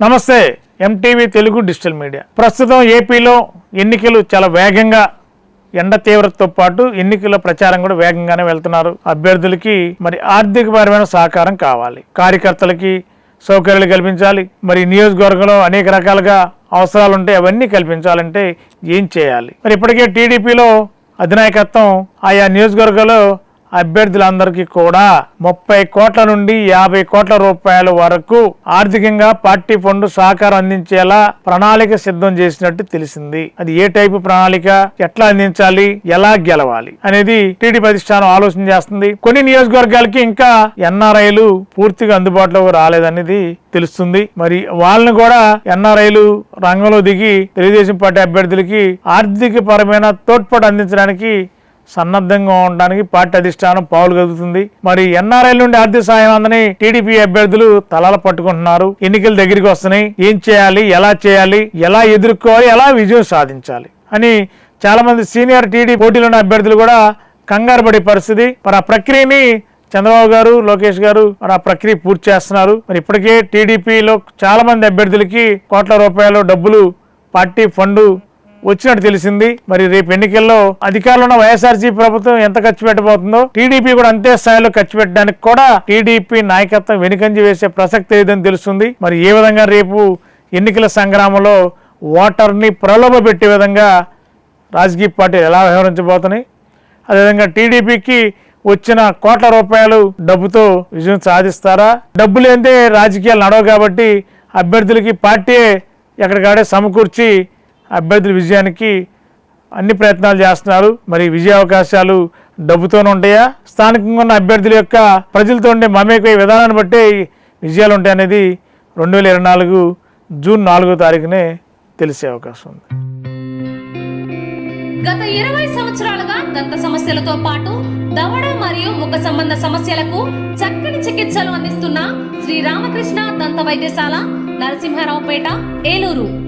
నమస్తే MTV Telugu digital media. ప్రస్తుతం ఏపీలో ఎన్నికలు చాలా వేగంగా ఎండ తీవ్రతతో పాటు ఎన్నికల ప్రచారం కూడా వేగంగానే వెళ్తున్నారు. అభ్యర్థులకి మరి ఆర్థికపరమైన సహకారం కావాలి. కార్యకర్తలకి సౌకర్యాలు కల్పించాలి. మరి నియోజకవర్గంలో అనేక రకాలుగా అవసరాలు ఉంటాయి అవన్నీ కల్పించాలంటే ఏం చేయాలి? మరి ఇప్పటికే టీడీపీలో అధినాయకత్వం ఆయా నియోజకవర్గాల్లో అభ్యర్థులందరికీ కూడా ముప్పై కోట్ల నుండి యాభై కోట్ల రూపాయల వరకు ఆర్థికంగా పార్టీ ఫండ్ సహకారం అందించేలా ప్రణాళిక సిద్ధం చేసినట్టు తెలిసింది. అది ఏ టైపు ప్రణాళిక ఎట్లా అందించాలి ఎలా గెలవాలి అనేది టీడీపీ అధిష్టానం ఆలోచన చేస్తుంది. కొన్ని నియోజకవర్గాలకి ఇంకా ఎన్ఆర్ఐలు పూర్తిగా అందుబాటులోకి రాలేదనేది తెలుస్తుంది. మరి వాళ్ళని కూడా ఎన్ఆర్ఐలు రంగంలో దిగి తెలుగుదేశం పార్టీ అభ్యర్థులకి ఆర్థిక పరమైన తోడ్పాటు అందించడానికి సన్నద్ధంగా ఉండడానికి పార్టీ అధిష్టానం పావులు కదుగుతుంది మరి ఎన్ఆర్ఐ నుండి ఆర్థిక సాయం అందని టీడీపీ అభ్యర్థులు తలాల పట్టుకుంటున్నారు. ఎన్నికల దగ్గరికి వస్తున్నాయి. ఏం చేయాలి? ఎలా చేయాలి? ఎలా ఎదుర్కోవాలి? ఎలా విజయం సాధించాలి? అని చాలా మంది సీనియర్ టీడీ పోటీలో ఉన్న అభ్యర్థులు కూడా కంగారు పడే పరిస్థితి. మరి ఆ ప్రక్రియని చంద్రబాబు గారు లోకేష్ గారు మరి ఆ ప్రక్రియ పూర్తి చేస్తున్నారు. మరి ఇప్పటికే టీడీపీలో చాలా మంది అభ్యర్థులకి కోట్ల రూపాయలు డబ్బులు పార్టీ ఫండ్ వచ్చినట్టు తెలిసింది. మరి రేపు ఎన్నికల్లో అధికారంలో ఉన్న వైఎస్ఆర్సీ ప్రభుత్వం ఎంత ఖర్చు పెట్టబోతుందో టీడీపీ కూడా అంతే స్థాయిలో ఖర్చు పెట్టడానికి కూడా టీడీపీ నాయకత్వం వెనుకంజి వేసే ప్రసక్తి లేదని తెలుస్తుంది. మరి ఏ విధంగా రేపు ఎన్నికల సంగ్రామంలో ఓటర్ని ప్రలోభ పెట్టే విధంగా రాజకీయ పార్టీలు ఎలా వ్యవహరించబోతున్నాయి? అదేవిధంగా టీడీపీకి వచ్చిన కోట్ల రూపాయలు డబ్బుతో విజయం సాధిస్తారా? డబ్బు లేనిదే రాజకీయాలు నడవు కాబట్టి అభ్యర్థులకి పార్టీ ఎక్కడికాడే సమకూర్చి అభ్యర్థుల విజయానికి అన్ని ప్రయత్నాలు చేస్తున్నారు. మరి విజయ అవకాశాలు డబ్బుతోనే ఉంటాయా? స్థానికంగా ఉన్న అభ్యర్థుల యొక్క ప్రజలతో ఉండే మమేక విధానాన్ని బట్టి విజయాలు ఉంటాయనేది రెండు వేల ఇరవై నాలుగు జూన్ నాలుగో తారీఖునే తెలిసే అవకాశం ఉంది. గత ఇరవై సంవత్సరాలుగా దంత సమస్యలతో పాటు దవడ మరియు ముఖ సంబంధ సమస్యలకు చక్కని చికిత్సలు అందిస్తున్న శ్రీ రామకృష్ణ దంత వైద్యశాల నరసింహారావుపేట ఏలూరు.